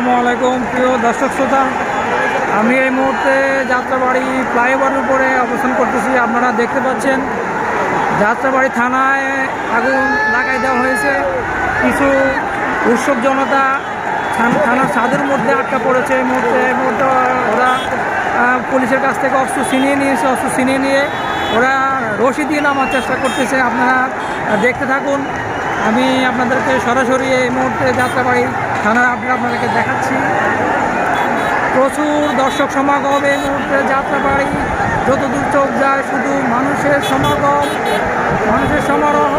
আসসালামু আলাইকুম, প্রিয় দর্শক শ্রোতা। আমি এই মুহূর্তে যাত্রাবাড়ি ফ্লাইওভারের উপরে অবস্থান করতেছি। আপনারা দেখতে পাচ্ছেন, যাত্রাবাড়ি থানায় আগুন লাগাই দেওয়া হয়েছে। কিছু উৎসব জনতা থানার ছাদের মধ্যে আটকা পড়েছে। এই মুহূর্তে এই মুহূর্তে ওরা পুলিশের কাছ থেকে অস্ত্র ছিনিয়ে নিয়েছে, অস্ত্র ছিনিয়ে নিয়ে ওরা রশি দিয়ে নামার চেষ্টা করতেছে। আপনারা দেখতে থাকুন। আমি আপনাদেরকে সরাসরি এই মুহূর্তে যাত্রাবাড়ি থানার আপডেট আপনাদেরকে দেখাচ্ছি। প্রচুর দর্শক সমাগম এই মুহূর্তে, যাত্রাবাড়ি যতদূর চোখ যায়, শুধু মানুষের সমাগম, মানুষের সমারোহ।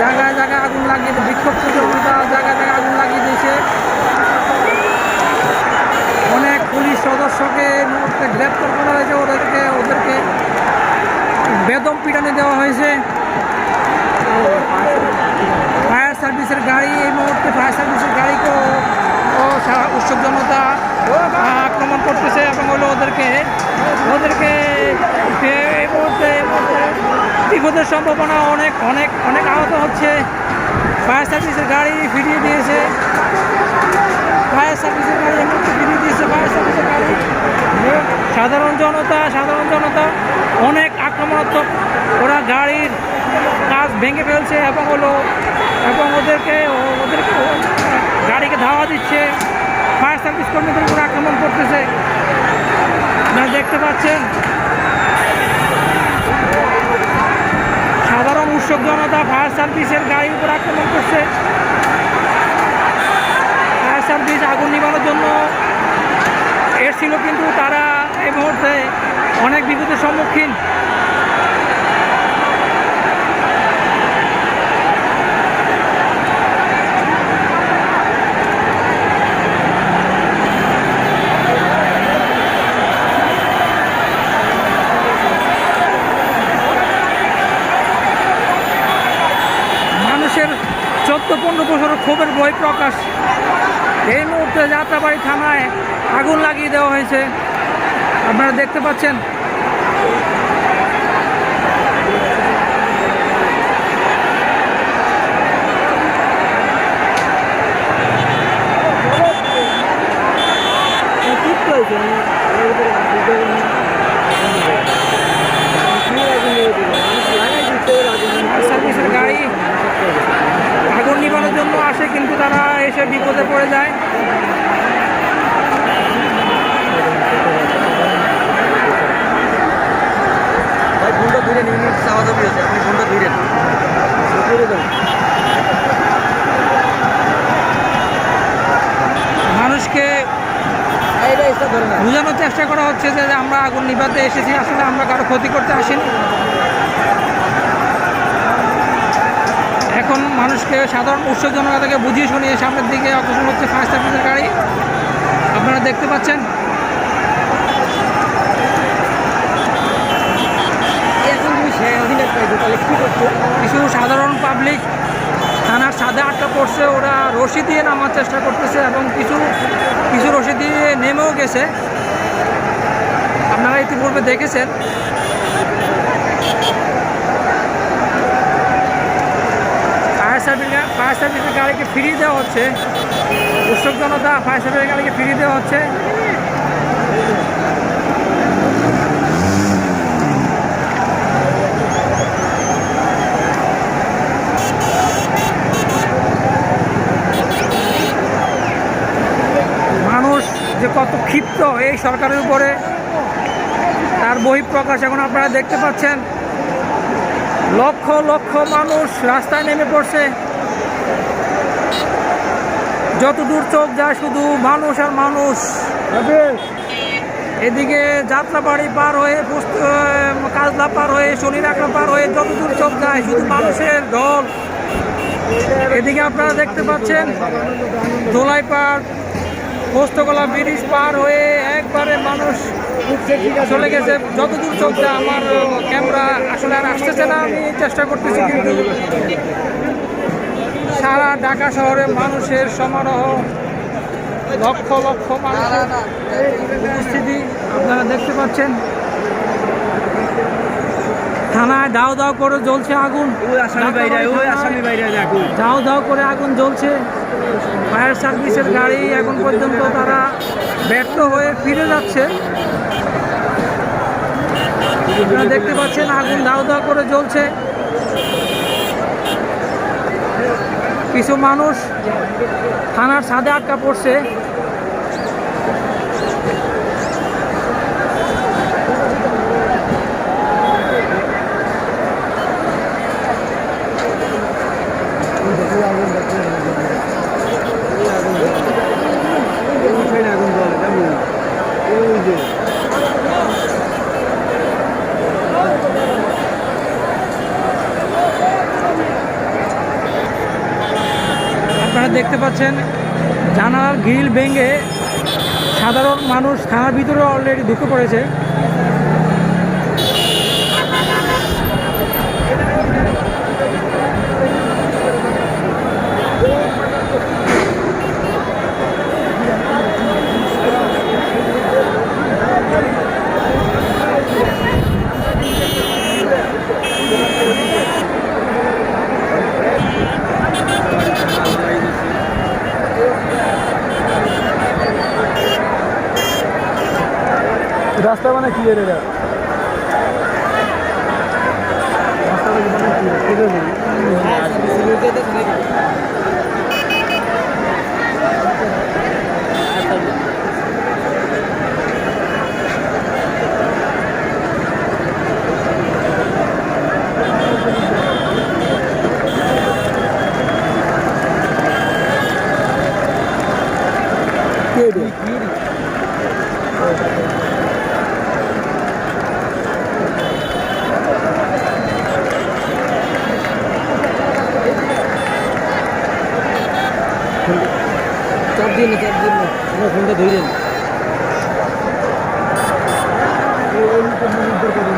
জায়গায় জায়গায় আগুন লাগিয়ে বিক্ষোভ জনতা জায়গায় জায়গায় আগুন লাগিয়ে দিয়েছে। অনেক পুলিশ সদস্যকে মুহূর্তে গ্রেপ্তার করা হয়েছে, ওদেরকে ওদেরকে বেদম পিটানি দেওয়া হয়েছে ফায়ার সার্ভিসের গাড়ি এই মুহূর্তে ফায়ার সার্ভিসের গাড়িকেও ও উৎসব জনতা আক্রমণ করতেছে এবং হলো ওদেরকে ওদেরকে এই মুহূর্তে বিপদের সম্ভাবনা অনেক অনেক অনেক আহত হচ্ছে। ফায়ার সার্ভিসের গাড়ি ফিরিয়ে দিয়েছে। ফায়ার সার্ভিসের গাড়ি এই মুহূর্তে ফিরিয়ে দিয়েছে। ফায়ার সার্ভিসের গাড়ি। সাধারণ জনতা সাধারণ জনতা, অনেক আক্রমণাত্মক। ওরা গাড়ির কাজ ভেঙে ফেলছে এবং হলো, এবং ওদেরকে ওদেরকে গাড়িকে ধাওয়া দিচ্ছে। ফায়ার সার্ভিস কর্মীদের উপর আক্রমণ করতেছে। আপনারা দেখতে পাচ্ছেন। সাধারণ উৎসব জনতা ফায়ার সার্ভিসের গাড়ির উপর আক্রমণ করছে। ফায়ার সার্ভিস আগুন নিবানোর জন্য এসেছিল, কিন্তু তারা এই মুহূর্তে অনেক বিপদের সম্মুখীন মানুষের পনেরো বছরের ক্ষোভের বই প্রকাশ। এই মুহূর্তে যাত্রাবাড়ি থানায় আগুন লাগিয়ে দেওয়া হয়েছে। আপনারা দেখতে পাচ্ছেন। ফায়ার হচ্ছে যে আমরা আগুন নিভাতে এসেছি আসলে আমরা কারও ক্ষতি করতে আসিনি। এখন মানুষকে সাধারণ উৎসব জনতাকে বুঝিয়ে শুনিয়ে সামনের দিকে অগ্রসর হচ্ছে ফায়ার সার্ভিসের গাড়ি। আপনারা দেখতে পাচ্ছেন। কিছু সাধারণ পাবলিক থানার ছাদে আটকা পড়ছে ওরা রশি দিয়ে নামার চেষ্টা করতেছে এবং কিছু কিছু রশি দিয়ে নেমেও গেছে। আপনারা ইতিপূর্বে দেখেছেন। ফায়ার সার্ভিস ফায়ার সার্ভিসের গাড়িকে ফিরিয়ে দেওয়া হচ্ছে। উৎসব জনতা ফায়ার সার্ভিসের গাড়িকে ফিরিয়ে দেওয়া হচ্ছে। মানুষ যে কত ক্ষিপ্ত এই সরকারের উপরে বহিঃপ্রকাশ এখন আপনারা দেখতে পাচ্ছেন। লক্ষ লক্ষ মানুষ রাস্তায় নেমে পড়ছে। যত দূর চোখ যায় শুধু মানুষ আর মানুষ। এদিকে যাত্রাবাড়ি পার হয়ে কাজলা পার হয়ে শনিরাকড়া পার হয়ে যত দূর চোখ যায় শুধু মানুষের ঢল। এদিকে আপনারা দেখতে পাচ্ছেন দোলাই পার পোস্তকলা ব্রিজ পার হয়ে একবারে মানুষ চলে গেছে। যতদূর যায় আমার ক্যামেরা আসলে আর আসতেছে না আমি চেষ্টা করতেছি কিন্তু সারা ঢাকা শহরে মানুষের সমারোহ লক্ষ লক্ষ মানুষের উপস্থিতি আপনারা দেখতে পাচ্ছেন। থানায় দাও দাও করে জ্বলছে আগুন। ওই আসামি বাইরে ওই আসামি বাইরে দাও দাও করে আগুন জ্বলছে। ফায়ার সার্ভিসের গাড়ি এখন পর্যন্ত তারা ব্যর্থ হয়ে ফিরে যাচ্ছে। আপনারা দেখতে পাচ্ছেন আগুন দাও দাও করে জ্বলছে। কিছু মানুষ থানার ছাদে আটকা পড়ছে। পাচ্ছেন জানালার গ্রিল ভেঙে সাধারণ মানুষ থানার ভিতরে অলরেডি ঢুকে পড়েছে মানে কি এর এটা চাপ দিয়ে না চাপ দিয়ে না আমার ফোনটা ধরে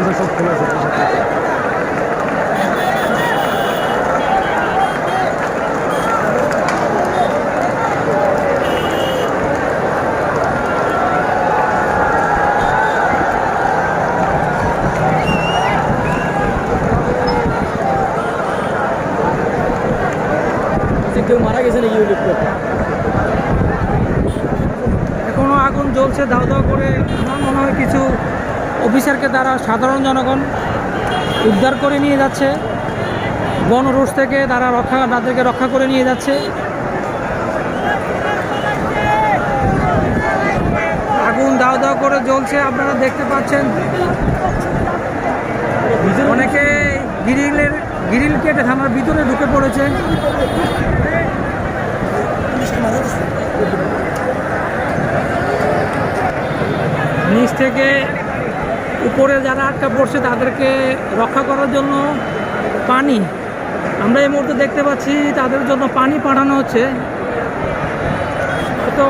না সব খোলা আছে যে কেউ মারা গেছে নাকি ওই লোকটা এখনও আগুন জ্বলছে দাও দাও করে আমার মনে হয় কিছু অফিসারকে তারা সাধারণ জনগণ উদ্ধার করে নিয়ে যাচ্ছে। বন রোড থেকে তারা রক্ষা, তাদেরকে রক্ষা করে নিয়ে যাচ্ছে। আগুন দাও দাও করে জ্বলছে, আপনারা দেখতে পাচ্ছেন। অনেকে গ্রিলের, গ্রিল কেটে থানার ভিতরে ঢুকে পড়েছে। নিচ থেকে উপরে যারা আটকা পড়ছে তাদেরকে রক্ষা করার জন্য পানি। আমরা এই মুহূর্তে দেখতে পাচ্ছি তাদের জন্য পানি পাঠানো হচ্ছে। তো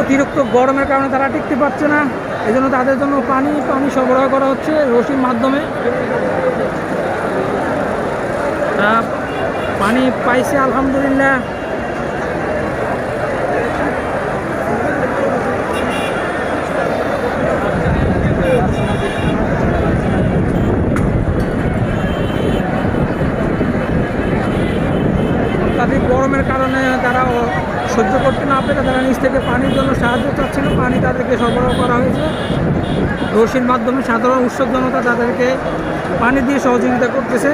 অতিরিক্ত গরমের কারণে তারা টিকতে পারছে না। এই জন্য তাদের জন্য পানি পানি সরবরাহ করা হচ্ছে রশির মাধ্যমে। পানি পাইছে, আলহামদুলিল্লাহ তাদের গরমের কারণে তারা ও সহ্য করতে না পেরে তারা নিচ থেকে পানির জন্য সাহায্য চাচ্ছিল পানি তাদেরকে সরবরাহ করা হয়েছে। রশির মাধ্যমে সাধারণ উৎসব জনতা তাদেরকে পানি দিয়ে সহযোগিতা করতেছে।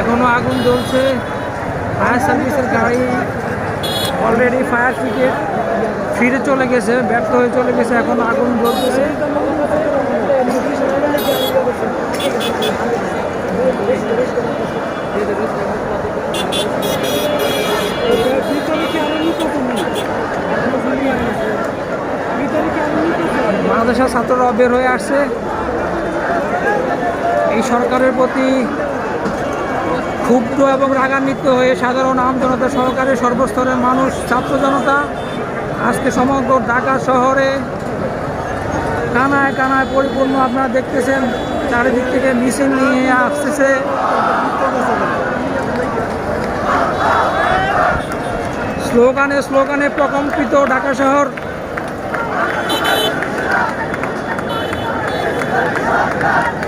এখনও আগুন জ্বলছে। ফায়ার সার্ভিসের গাড়ি অলরেডি ফায়ার ব্রিগেড ফিরে চলে গেছে, ব্যর্থ হয়ে চলে গেছে, এখন আগুন জ্বলতেছে। ছাত্ররা বের হয়ে আসছে। এই সরকারের প্রতি ক্ষুব্ধ এবং রাগান্বিত হয়ে সাধারণ আমজনতা সহকারে সর্বস্তরের মানুষ, ছাত্র জনতা, আজকে সমগ্র ঢাকা শহরে কানায় কানায় পরিপূর্ণ আপনারা দেখতেছেন, চারিদিক থেকে মিছিল নিয়ে আসতেছে। স্লোগানে স্লোগানে প্রকম্পিত ঢাকা শহর। Vai.